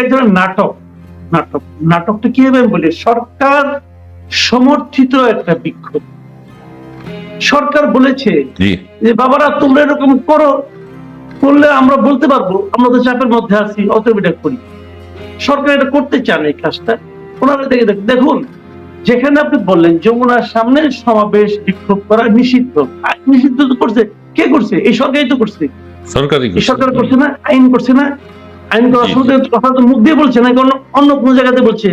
এক ধরনের নাটক নাটক। নাটকটা কি হবে আমি বলি সরকার সমর্থিত একটা বিক্ষোভ। সরকার বলেছে যে বাবারা তোমরা এরকম করো করলে আমরা বলতে পারব আমরা তো চাপের মধ্যে আছি অতএব এটা করি। সরকার এটা করতে চান এই কাজটা। ওনারা দেখে দেখ- দেখুন যেখানে আপনি বললেন যমুনার সামনে সমাবেশ বিক্ষোভ করা নিষিদ্ধ। নিষিদ্ধ তো করছে। কে করছে? এই সরকারই তো করছে। সরকারি সরকার করছে না আইন করছে না। আইন করার জি, সময় কথা তো মুখ দিয়ে বলছে না কারণ অন্য কোনো জায়গাতে বলছে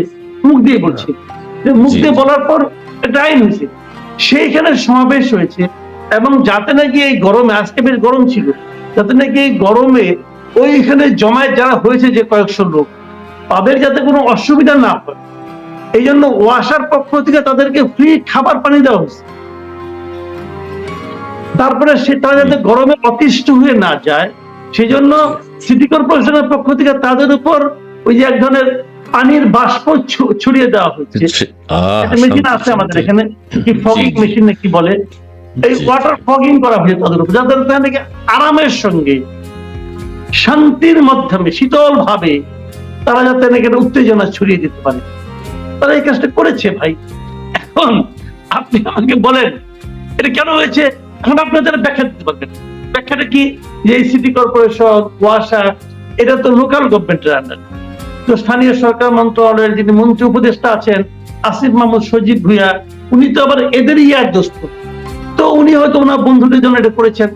মুখ দিয়ে বলছে। যে মুখ দিয়ে বলার পর একটা আইন হয়েছে। সেইখানে সমাবেশ হয়েছে এবং যাতে নাকি এই গরমে আজকে বেশ গরম ছিল যাতে নাকি এই গরমে ওইখানে জমায়েত যারা হয়েছে যে কয়েকশো লোক তাদের যাতে কোনো অসুবিধা না হয়। এই জন্য ওয়াসার পক্ষ থেকে তাদেরকে ফ্রি খাবার পানি দেওয়া হয়েছে। তারপরে সেটা যাতে গরমে অতিষ্ঠ হয়ে না যায় সেই জন্য সিটি কর্পোরেশনের পক্ষ থেকে তাদের উপর ওই যে এক ধরনের পানির বাষ্প ছড়িয়ে দেওয়া হচ্ছে মেশিন আছে আমাদের এখানে কি ফগিং। মেশিন নাকি বলে? এই ওয়াটার ফগিং করা হয়েছে তাদের উপর যাদের নাকি আরামের সঙ্গে শান্তির মাধ্যমে শীতল ভাবে তারা যাতে নাকি একটা উত্তেজনা ছড়িয়ে দিতে পারে। তারা এই কাজটা করেছে ভাই। এখন আপনি আমাকে বলেন এটা কেন হয়েছে? এখন আপনাদের ব্যাখ্যা দিতে পারবেন। ব্যাখ্যাটা কি? যে এই সিটি কর্পোরেশন ওয়াসা এটা তো লোকাল গভর্নমেন্টের আন্ডার তো স্থানীয় সরকার মন্ত্রণালয়ের যিনি মন্ত্রী উপদেষ্টা আছেন আসিফ মাহমুদ সজিব ভুইয়া উনি তো আবার এদের ইয়ার দোস্ত। তো উনি হয়তো ওনার বন্ধুদের জন্য এটা করেছেন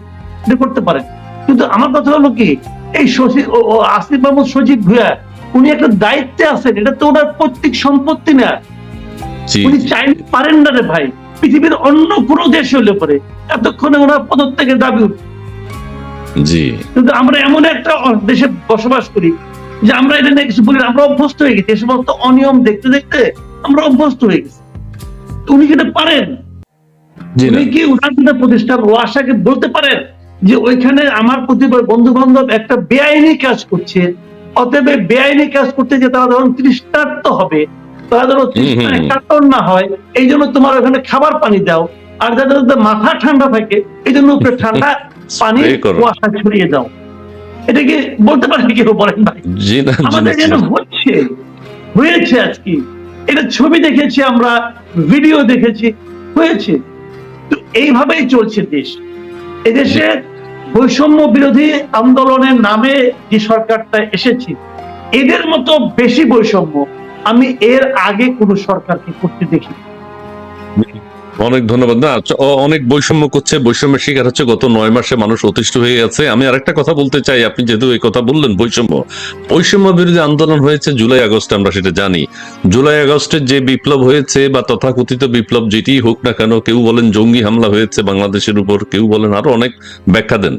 এটা করতে পারেন। কিন্তু আমার কথা হলো কি এই আসিফ মাহমুদ সজিব ভুইয়া উনি একটা দায়িত্বে আছেন এটা তো ওনার পৈতৃক সম্পত্তি না। উনি। চাইলে পারেন না রে ভাই পৃথিবীর অন্য কোনো দেশ হলে পরে এতক্ষণে ওনার পদত্যাগের দাবি উঠবে। জি। কিন্তু আমরা এমন একটা দেশে বসবাস করি যে আমরা এটা নিয়ে কিছু বলি আমরা অভ্যস্ত হয়ে গেছি। এই সমস্ত অনিয়ম দেখতে দেখতে আমরা অভ্যস্ত হয়ে গেছি। উনি কি এটা পারেন? উনি কি উনার প্রতিষ্ঠান বলতে পারেন যে ওইখানে আমার প্রতিবার বন্ধু বান্ধব একটা বেআইনি কাজ করছে অতএব বেআইনি কাজ করতে যে তারা ধরুন তৃষ্ণার্ত হবে তারা ধরো না হয় এই জন্য তোমার ওখানে খাবার পানি দাও আর যাদের মাথা ঠান্ডা থাকে এই জন্য উপরে ঠান্ডা পানি কুয়াশা ছড়িয়ে দাও। এটা কি বলতে পারেন কেউ বলেন ভাই আমাদের যেন হচ্ছে হয়েছে আজকে। এটা ছবি দেখেছি আমরা ভিডিও দেখেছি হয়েছে। তো এইভাবেই চলছে দেশ। এদেশে বৈষম্য বিরোধী আন্দোলনের নামে যে সরকারটা এসেছে এদের মতো বেশি বৈষম্য আমি এর আগে কোন সরকারকে করতে দেখি অনেক ধন্যবাদ। না অনেক বৈষম্য করছে। বৈষম্যের শিকার হচ্ছে গত নয় মাসে মানুষ অতিষ্ঠ হয়ে গেছে। আমি আরেকটা কথা বলতে চাই, আপনি যেহেতু এই কথা বললেন বৈষম্য। বৈষম্য বিরোধী আন্দোলন হয়েছে জুলাই আগস্টে, আমরা সেটা জানি। জুলাই আগস্টের যে বিপ্লব হয়েছে বা তথাকথিত বিপ্লব যেটি হোক না কেন, কেউ বলেন জঙ্গি হামলা হয়েছে বাংলাদেশের উপর, কেউ বলেন আরও অনেক ব্যাখ্যা দেন।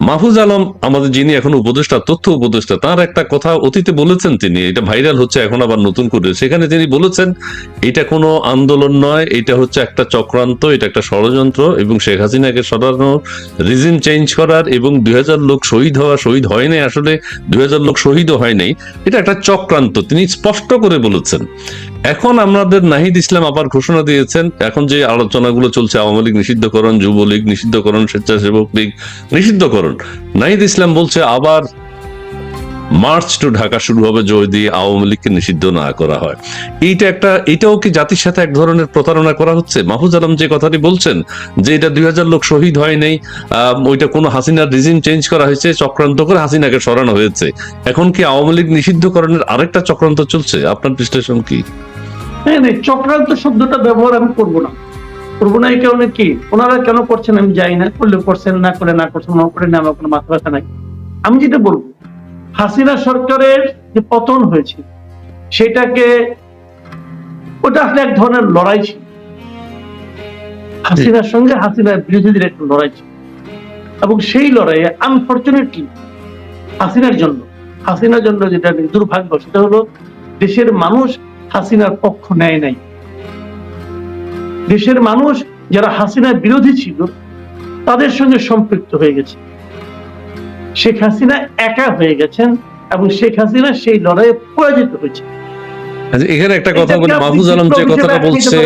মাহফুজ আলম, আমাদের যিনি এখন উপদেষ্টা, তথ্য উপদেষ্টা, তার একটা কথা অতীতে বলেছেন তিনি, এটা ভাইরাল হচ্ছে, এখন আবার নতুন করে। সেখানে তিনি বলেছেন, এটা কোনো আন্দোলন নয়, এটা হচ্ছে একটা চক্রান্ত, এটা একটা ষড়যন্ত্র, এবং শেখ হাসিনাকে সরানো রিজিম চেঞ্জ করার, এবং দুই হাজার লোক শহীদ হওয়া, শহীদ হয় নাই, আসলে দুই হাজার লোক শহীদও হয় নাই, এটা একটা চক্রান্ত। তিনি স্পষ্ট করে বলেছেন এখন আমাদের নাহিদ ইসলাম আবার ঘোষণা দিয়েছেন, এখন যে আলোচনাগুলো চলছে, আওয়ামী লীগ নিষিদ্ধকরণ, যুবলীগ নিষিদ্ধকরণ, স্বেচ্ছাসেবক লীগ নিষিদ্ধকরণ, নাহিদ ইসলাম বলছে আবার মার্চ টু ঢাকা শুরু হবে যদি আওয়ামী লীগকে নিষিদ্ধ না করা হয়। এইটা একটা, এটাও কি জাতির সাথে এক ধরনের প্রতারণা করা হচ্ছে? মাহফুজ আলম যে কথাটি বলছেন, যে এটা দুই হাজার লোক শহীদ হয় নাই ওইটা কোনো হাসিনার রিজিম চেঞ্জ করা হয়েছে, চক্রান্ত করে হাসিনাকে সরানো হয়েছে। এখন কি আওয়ামী লীগ নিষিদ্ধকরণের আরেকটা চক্রান্ত চলছে? আপনার বিশ্লেষণ কি? হ্যাঁ চক্রান্ত শব্দটা ব্যবহার আমি করব না। করব না এই কারণে কি? ওনারা কেন করছেন আমি জানি না। করলে করছেন, না করে না করছেন না করে না, আমার কোনো মাথা ব্যথা নাই। আমি যেটা হাসিনা সরকারের যে পতন হয়েছে, সেটাকে, ওটা আসলে এক ধরনের লড়াই ছিল। হাসিনার সঙ্গে হাসিনার বিরোধীদের একটা লড়াই ছিল। এবং সেই লড়াইয়ে আনফর্চুনেটলি হাসিনার জন্য হাসিনার জন্য যেটা দুর্ভাগ্য, সেটা হলো দেশের মানুষ হাসিনার পক্ষ নেয় নাই। দেশের মানুষ যারা হাসিনার বিরোধী ছিল তাদের সঙ্গে সম্পৃক্ত হয়ে গেছে। শেখ হাসিনা একা হয়ে গেছেন এবং শেখ হাসিনা সেই লড়াইয়ে পরাজিত হয়েছে। আচ্ছা, এখানে একটা কথা বলি মাহফুজ আলম যে কথাটা বলছে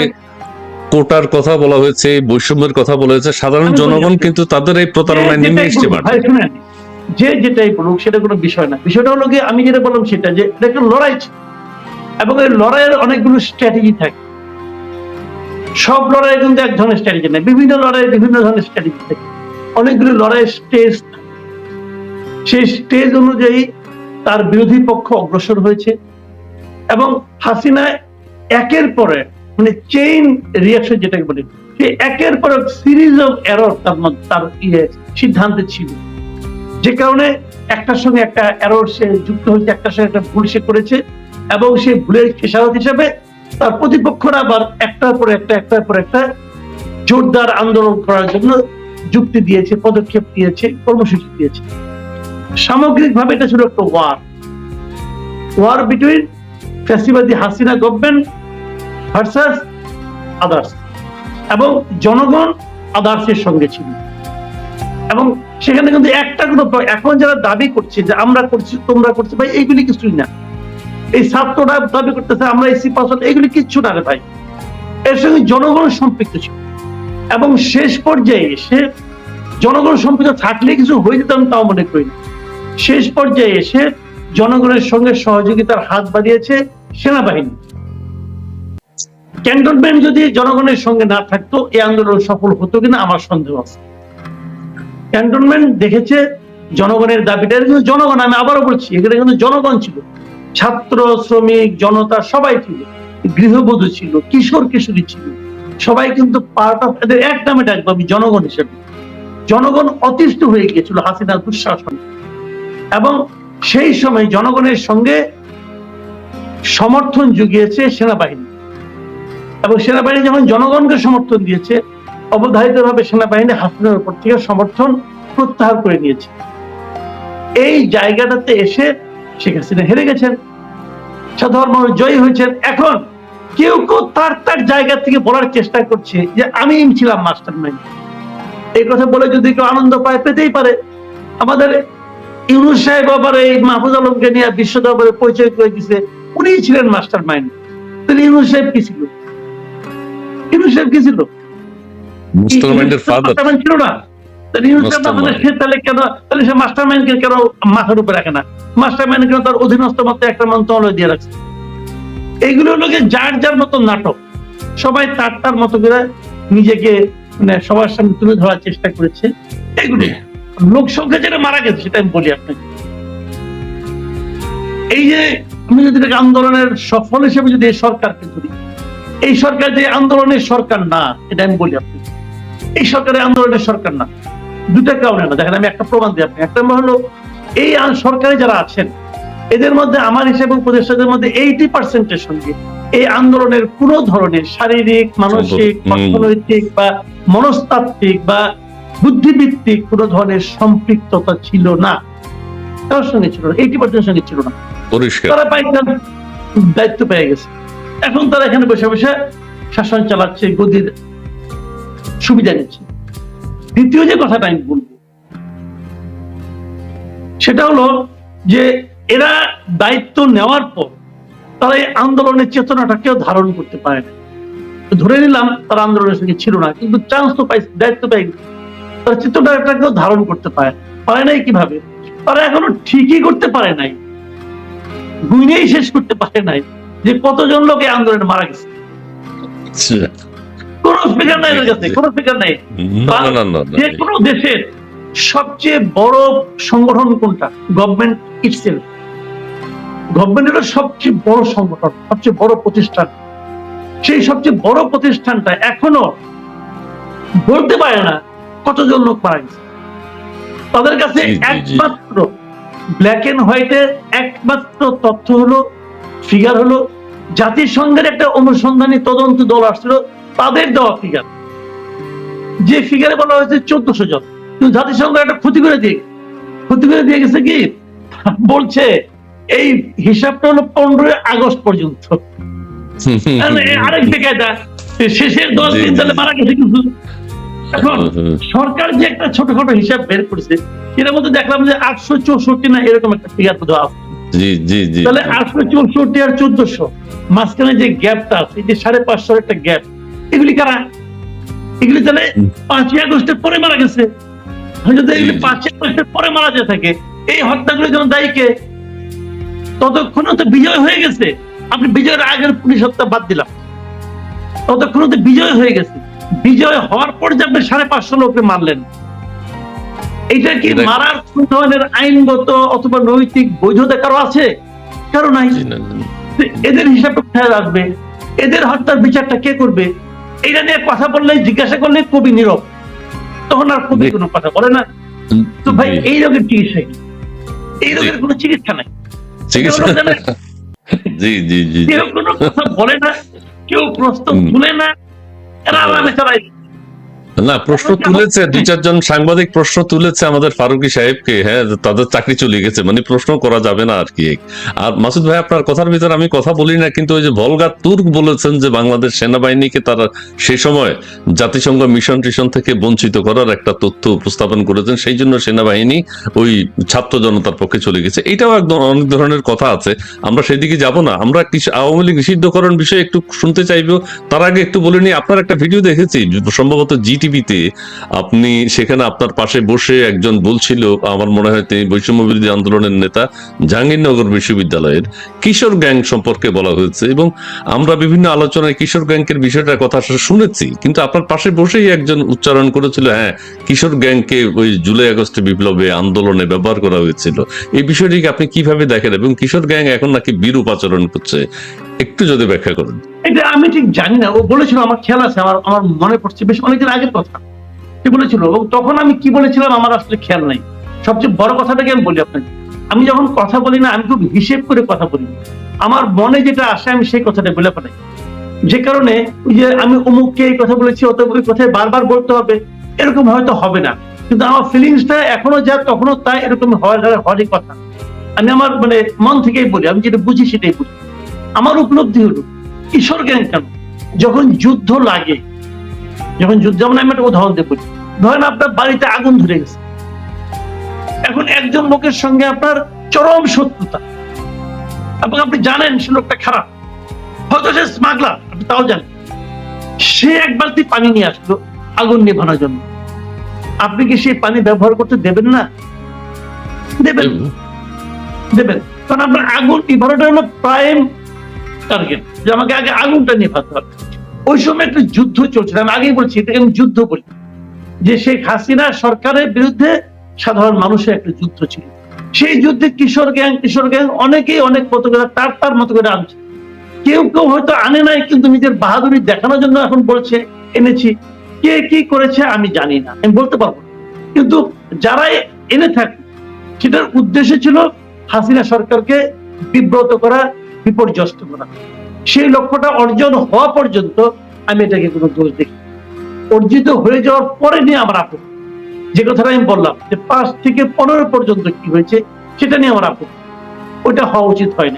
কোটার কথা বলা হয়েছে বৈষম্যের কথা বলা হয়েছে সাধারণ জনগণ কিন্তু তাদের এই প্রতারণায় নেমে এসছে যে যেটাই বলুক সেটা কোনো বিষয় না। বিষয়টা হলো গিয়ে আমি যেটা বললাম সেটা যে এটা একটা লড়াই ছিল। এবং এই লড়াইয়ের অনেকগুলো স্ট্র্যাটেজি থাকে। সব লড়াই কিন্তু এক ধরনের স্ট্র্যাটেজি নেই বিভিন্ন লড়াই বিভিন্ন ধরনের স্ট্র্যাটেজি থাকে। অনেকগুলো লড়াইয়ের স্টেজ সেই স্টেজ অনুযায়ী তার বিরোধী পক্ষ অগ্রসর হয়েছে এবং হাসিনা একের পরে মানে চেইন রিয়াকশন যেটাকে বলি সে একের পর এক সিরিজ অফ এরর তার তার ইয়ে সিদ্ধান্তে ছিল। যে কারণে একটার সঙ্গে একটা এরর সে যুক্ত হয়েছে, একটার সঙ্গে একটা ভুল সে করেছে। এবং সেই ভুলের খেসারত হিসেবে তার প্রতিপক্ষরা আবার একটার পর একটা, একটার পর একটা জোরদার আন্দোলন করার জন্য যুক্তি দিয়েছে, পদক্ষেপ দিয়েছে কর্মসূচি দিয়েছে। সামগ্রিকভাবে এটা ছিল একটা ওয়ার ওয়ার বিটুইন ফ্যাসিবাদী হাসিনা গভর্নমেন্ট ভার্সাস আদার্স এবং জনগণ আদার্সের সঙ্গে ছিল। এবং সেখানে কিন্তু একটা কোনো এখন যারা দাবি করছে যে আমরা করছি, তোমরা করছ, ভাই, এইগুলি কিছুই না। এই ছাত্ররা দাবি করতেছে আমরা এসি পাসল এগুলি কিচ্ছু না রে ভাই। এর সঙ্গে জনগণ সম্পৃক্ত ছিল। এবং শেষ পর্যায়ে এসে জনগণ সম্পৃক্ত থাকলে কিছু হয়ে যেত আমি তাও মনে করি না। শেষ পর্যায়ে এসে জনগণের সঙ্গে সহযোগিতার হাত বাড়িয়েছে সেনাবাহিনী। ক্যান্টনমেন্ট যদি জনগণের সঙ্গে না থাকতো, এই আন্দোলন সফল হতো কিনা আমার সন্দেহ আছে। ক্যান্টনমেন্ট দেখেছে জনগণের দাবিটা কিন্তু জনগণ, আমি আবারও বলছি এখানে কিন্তু জনগণ ছিল। ছাত্র, শ্রমিক, জনতা সবাই ছিল। গৃহবধূ ছিল, কিশোর, কিশোরী ছিল। সবাই কিন্তু পার্ট অফ এদের এক নামে ডাকবো আমি, জনগণ হিসেবে। জনগণ অতিষ্ঠ হয়ে গিয়েছিল হাসিনার দুঃশাসন। এবং সেই সময় জনগণের সঙ্গে সমর্থন জুগিয়েছে সেনাবাহিনী। এবং সেনাবাহিনী যখন জনগণকে সমর্থন দিয়েছে অবধারিত ভাবে সেনাবাহিনী হাসিনার উপর থেকে সমর্থন প্রত্যাহার করে নিয়েছে। এই জায়গাটাতে এসে শেখ হাসিনা হেরে গেছেন সাধারণ মানুষ জয়ী হয়েছেন। এখন কেউ কেউ তার তার জায়গা থেকে বলার চেষ্টা করছে যে আমি ছিলাম মাস্টার মাইন্ড এই কথা বলে যদি কেউ আনন্দ পায় পেতেই পারে। আমাদের ইউনুস সাহেব আবার এই মাহফুজ আলমকে নিয়ে বিশ্ব দরবারে পরিচয় করে দিছে। উনি ছিলেন মাস্টার মাইন্ড তাহলে ইউনুস সাহেব কি ছিল? ইউনুস সাহেব কি ছিল? ছিল না। তাহলে ইউনুস সাহেব না হলে Mastermind. সে তাহলে কেন তাহলে সে মাস্টারমাইন্ডকে কেন মাথার উপরে রাখে না? মাস্টারমাইন্ড কেন তার অধীনস্থ মতো একটা মন্ত্রণালয় দিয়ে রাখছে। এইগুলো হলো যার যার মতো নাটক। সবাই তার তার মতো করে নিজেকে মানে সবার সামনে তুলে ধরার চেষ্টা করেছে। এগুলো। লোক সংখ্যা যেটা মারা গেছে সেটা আমি বলি আপনাকে। এই যে আমি যদি এটাকে আন্দোলনের সফল হিসেবে যদি এই সরকারকে ধরি এই সরকার যে আন্দোলনের সরকার না এটা আমি বলি আপনাকে। এই সরকারের আন্দোলনের সরকার না। দুটা কারণে না দেখেন আমি একটা প্রমাণ দিই আপনি একটা হলো এই আন- সরকারে যারা আছেন এদের মধ্যে আমার হিসেবে উপদেষ্টাদের মধ্যে এইটি পার্সেন্টের সঙ্গে এই আন্দোলনের কোনো ধরনের শারীরিক মানসিক অর্থনৈতিক বা মনস্তাত্ত্বিক বা বুদ্ধিভিত্তিক কোনো ধরনের সম্পৃক্ততা ছিল না। কারোর সঙ্গে ছিল না এইটি পার্সেন্টের সঙ্গে ছিল না। তারা পাইকার দায়িত্ব পেয়ে গেছে। এখন তারা এখানে বসে বসে শাসন চালাচ্ছে গদির সুবিধা নিচ্ছে। দ্বিতীয় যে কথাটা আমি বলব, সেটা হলো যে এরা দায়িত্ব নেওয়ার পর তারা এই আন্দোলনের চেতনাটাকেও ধারণ করতে পারে না। ধরে নিলাম তারা আন্দোলনের সঙ্গে ছিল না, কিন্তু চান্স তো পাইছে, দায়িত্ব পাই। তারা চেতনাটাকেও ধারণ করতে পারে। পারে নাই কীভাবে? তারা এখনও ঠিকই করতে পারে নাই। গুইনেই শেষ করতে পারে নাই যে কতজন লোক এই আন্দোলনে মারা গেছে। কোন ফিগার নাই এদের কাছে কোন ফিগার নাই। না না না না যে কোনো দেশের সবচেয়ে বড় সংগঠন কোনটা? গভর্নমেন্ট ইটসেলফ গভর্নমেন্ট সবচেয়ে বড় সংগঠন সবচেয়ে বড় প্রতিষ্ঠান। সেই সবচেয়ে বড় প্রতিষ্ঠানটা এখনও বলতে পারে না কতজন লোক মারা গেছে। তাদের কাছে। একমাত্র ব্ল্যাক এন্ড হোয়াইটে একমাত্র তথ্য হলো ফিগার হলো জাতিসংঘের একটা অনুসন্ধানী তদন্ত দল আসছিল তাদের দেওয়া ফিগার যে ফিগারে বলা হয়েছে চোদ্দশো জন। কিন্তু জাতিসংঘ একটা ক্ষতি করে দিয়ে ক্ষতি করে দিয়ে গেছে কি? বলছে এই হিসাবটা হলো পনেরোই আগস্ট পর্যন্ত। আরেক বেকায়দা শেষের দশ দিন তাহলে মারা গেছে কিন্তু। এখন সরকার যে একটা ছোটখাটো হিসাব বের করেছে এর মধ্যে দেখলাম যে আটশো চৌষট্টি না এরকম একটা ফিগার দেওয়া তাহলে আটশো চৌষট্টি আর চোদ্দশো মাঝখানে যে গ্যাপটা আছে যে সাড়ে পাঁচশোর একটা গ্যাপ এগুলি কারা? এগুলি তাহলে পাঁচই আগস্টের পরে মারা গেছে। যদি এগুলি। পাঁচই আগস্টের পরে মারা যেয়ে থাকে এই হত্যাগুলোর জন্য দায়ীকে ততক্ষণও তো বিজয় হয়ে গেছে। আপনি বিজয়ের আগের পুলিশ হত্যা বাদ দিলাম। ততক্ষণও তো বিজয় হয়ে গেছে। বিজয় হওয়ার পর যে আপনি সাড়ে পাঁচশো লোককে মারলেন এটা কি মারার কোন ধরনের আইনগত অথবা নৈতিক বৈধতা কারও আছে? কারও নাই। এদের হিসাবটা কোথায় আসবে? এদের হত্যার বিচারটা কে করবে? এটা নিয়ে কথা বললে জিজ্ঞাসা করলে কবি নীরব। তখন আর কবি কোনো কথা বলে না। তো ভাই এই রোগের চিকিৎসা কি? এই রোগের কোনো চিকিৎসা নাই। চিকিৎসা কেউ জি জি জি জি। কেউ কোনো কথা বলে না কেউ প্রশ্ন। তুলে না। এরা আরামে চালাই না প্রশ্ন তুলেছে দুই চারজন সাংবাদিক প্রশ্ন তুলেছে আমাদের ফারুকি সাহেবকে হ্যাঁ তাদের চাকরি চলে গেছে মানে প্রশ্ন করা যাবে না আর কি। আর মাসুদ ভাই আপনার কথার ভিতরে আমি কথা বলি না কিন্তু ওই যে ভলগা তুর্ক বলেছেন যে বাংলাদেশ সেনাবাহিনীকে তারা সে সময় জাতিসংঘ মিশন টিশন থেকে বঞ্চিত করার একটা তথ্য উপস্থাপন করেছেন সেই জন্য সেনাবাহিনী ওই ছাত্র জনতার পক্ষে চলে গেছে। এটাও একদম অনেক ধরনের কথা আছে আমরা সেদিকে যাব না। আমরা কৃষি- আওয়ামী লীগ নিষিদ্ধকরণ বিষয়ে একটু শুনতে চাইব তার আগে একটু বলে নিই আপনার একটা ভিডিও দেখেছি সম্ভবত জিটিভিতে আপনি, সেখানে আপনার পাশে বসে একজন বলছিল, আমার মনে হয় তিনি বৈষম্য বিরোধী আন্দোলনের নেতা, জাহাঙ্গীরনগর বিশ্ববিদ্যালয়ের কিশোর গ্যাং সম্পর্কে বলা হয়েছে এবং আমরা বিভিন্ন আলোচনায় কিশোর গ্যাংকের বিষয়টার কথা শুনেছি, কিন্তু আপনার পাশে বসেই একজন উচ্চারণ করেছিল হ্যাঁ কিশোর গ্যাংকে ওই জুলাই আগস্টে বিপ্লবে আন্দোলনে ব্যবহার করা হয়েছিল। এই বিষয়টিকে আপনি কীভাবে দেখেন? এবং কিশোর গ্যাং এখন নাকি বিরূপ আচরণ করছে, একটু যদি ব্যাখ্যা করেন। এটা আমি ঠিক জানি না। ও বলেছিল, আমার খেয়াল আছে, আমার আমার মনে পড়ছে বেশ অনেকদিন আগের কথা। সে বলেছিল এবং তখন আমি কি বলেছিলাম আমার আসলে খেয়াল নাই। সবচেয়ে বড় কথাটাকে আমি বলি আপনাকে। আমি যখন কথা বলি না, আমি খুব হিসেব করে কথা বলি। আমার মনে যেটা আসে, আমি সেই কথাটা বলে ফেলাই। যে কারণে ওই যে আমি অমুককে এই কথা বলেছি অত ওই কথায় বারবার বলতে হবে। এরকম হয়তো হবে না। কিন্তু আমার ফিলিংসটা এখনও যা তখনও তাই এরকম হওয়ার হওয়ারই কথা। আমি আমার মানে মন থেকেই বলি, আমি যেটা বুঝি সেটাই বুঝি। আমার উপলব্ধি হলো। কিশোর কেন? যখন যুদ্ধ লাগে যখন যুদ্ধ যেমন আমি একটা উদাহরণ দেবো ধরেন আপনার বাড়িতে আগুন ধরে গেছে। এখন একজন লোকের সঙ্গে আপনার চরম শত্রুতা। এবং আপনি জানেন সে লোকটা খারাপ। হয়তো সে স্মাগলার আপনি তাও জানেন। সে এক বালতি পানি নিয়ে আসলো আগুন নিভানোর জন্য। আপনি কি সেই পানি ব্যবহার করতে দেবেন না? দেবেন। দেবেন। কারণ আপনার আগুন নিভানোটা হলো প্রাইম টার্গেট যে আমাকে আগে আগুনটা হবে। ওই সময় একটা যুদ্ধ চলছিল, আমি আগেই বলছি যুদ্ধ বলি। যে শেখ হাসিনা সরকারের বিরুদ্ধে সাধারণ মানুষের একটা যুদ্ধ ছিল। সেই যুদ্ধে কিশোর গ্যাং কিশোর গ্যাং অনেকেই অনেক মতো করে, তার তার মতো করে আনছে। কেউ কেউ হয়তো আনে নাই, কিন্তু নিজের বাহাদুরি দেখানোর জন্য এখন বলছে, এনেছি। কে কি করেছে আমি জানি না, আমি বলতে পারব কিন্তু যারা এনে থাকে, সেটার উদ্দেশ্য ছিল হাসিনা সরকারকে বিব্রত করা বিপর্যস্ত করা। সেই লক্ষ্যটা অর্জন হওয়া পর্যন্ত আমি এটাকে কোনো দোষ দেখি অর্জিত হয়ে যাওয়ার পরে নিয়ে আমার আপত্তি। যে কথাটা আমি বললাম যে পাঁচ থেকে পনেরো পর্যন্ত কি হয়েছে, সেটা নিয়ে আমার আপত্তি। ওইটা হওয়া উচিত হয় না